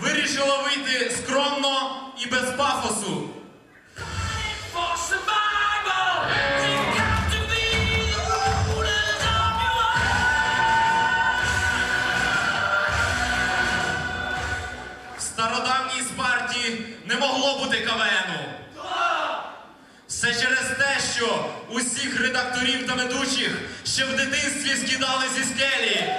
вирішила вийти скромно і без пафосу. В стародавній Спарті не могло бути КВНу. Все через те, що усіх редакторів та ведучих ще в дитинстві скидали зі скелі.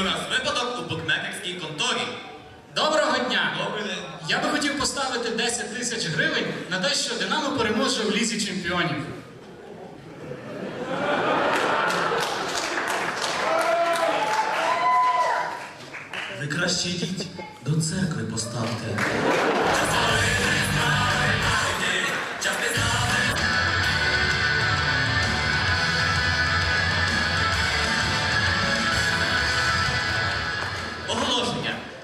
У нас випадок у букмекерській конторі. Доброго дня! Добрий день. Я би хотів поставити 10 тисяч гривень на те, що Динамо переможе в лізі чемпіонів. Ви краще йдіть, до церкви поставте.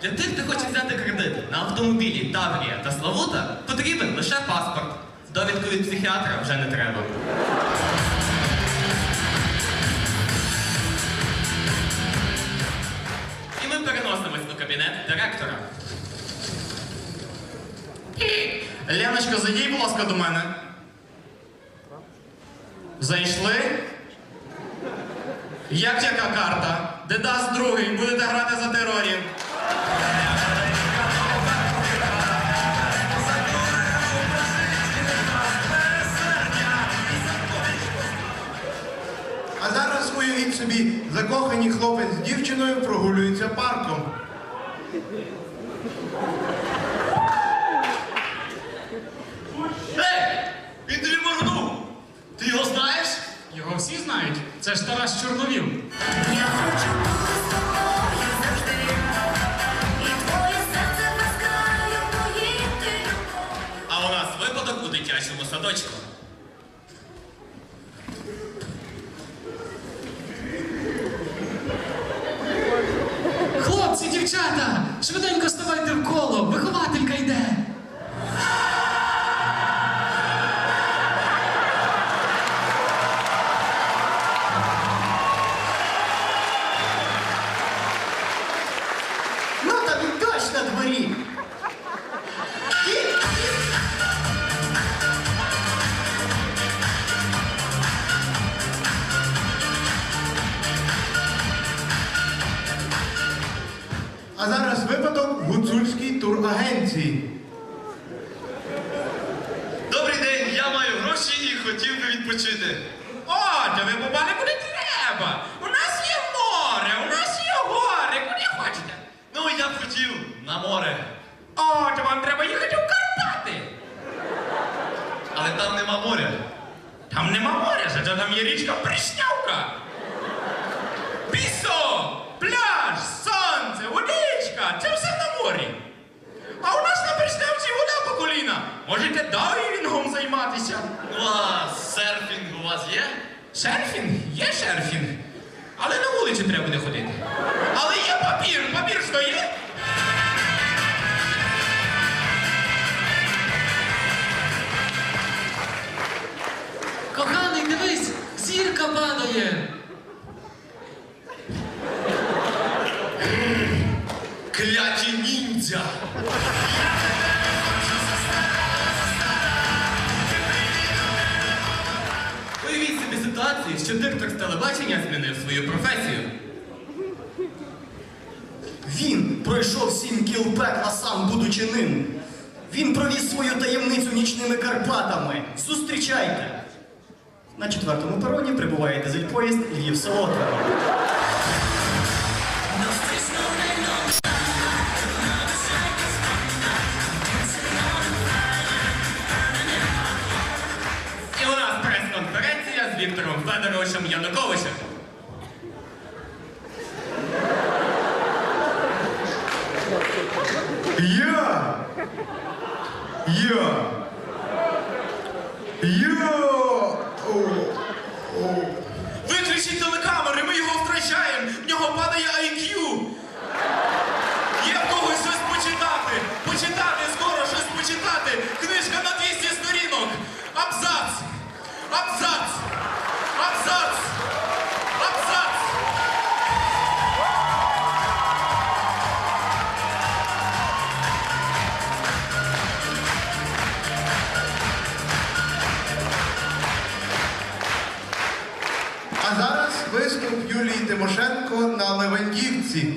Для тих, хто хоче взяти кредит на автомобілі Таврія та Славута, потрібен лише паспорт. Довідку від психіатра вже не треба. І ми переносимось у кабінет директора. Леночка, зайдіть, будь ласка, до мене. Зайшли? Як яка карта? Де дасть другий, будете грати за терорів. Собі, закохані хлопець з дівчиною прогулюються парком. Дівчата! Швиденько ставайте в коло, вихователька йде. Турагенції. Добрий день, я маю гроші і хотів би відпочити. О, та ви попали куди треба. У нас є море, у нас є гори, куди хочете. Ну, я б хотів на море. О, то вам треба їхати в Карпати. Але там нема моря. Там нема моря, зате там є річка Пришнявка. Можете дайвінгом займатися. Ну а серфінг у вас є? Серфінг? Є серфінг. Але на вулиці треба буде ходити. Але є папір. Папір що є? Коханий, дивись, зірка падає. Собі ситуацію, що диктор з телебачення змінив свою професію. Він пройшов сім кіл пекла сам будучи ним. Він провіз свою таємницю нічними Карпатами. Зустрічайте! На четвертому пероні прибуває дизель-поїзд Львів Солотва. Федоровичем Януковичем. Я! Я! Я! Виключіть телекамери, ми його втрачаємо. В нього падає IQ. Є в когось щось почитати. Почитати скоро щось почитати. Книжка на 200 сторінок. Абзац. Абзац. А зараз виступ Юлії Тимошенко на Левандівці.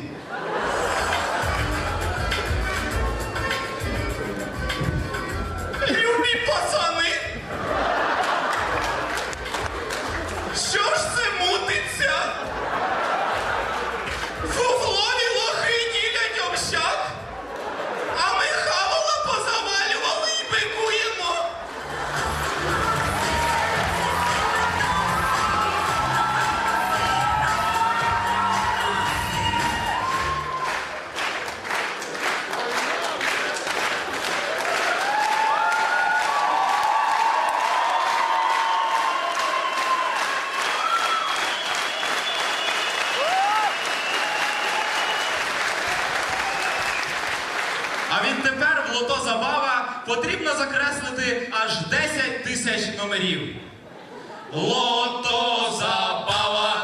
Лото забава, потрібно закреслити аж 10 тисяч номерів. Лото забава.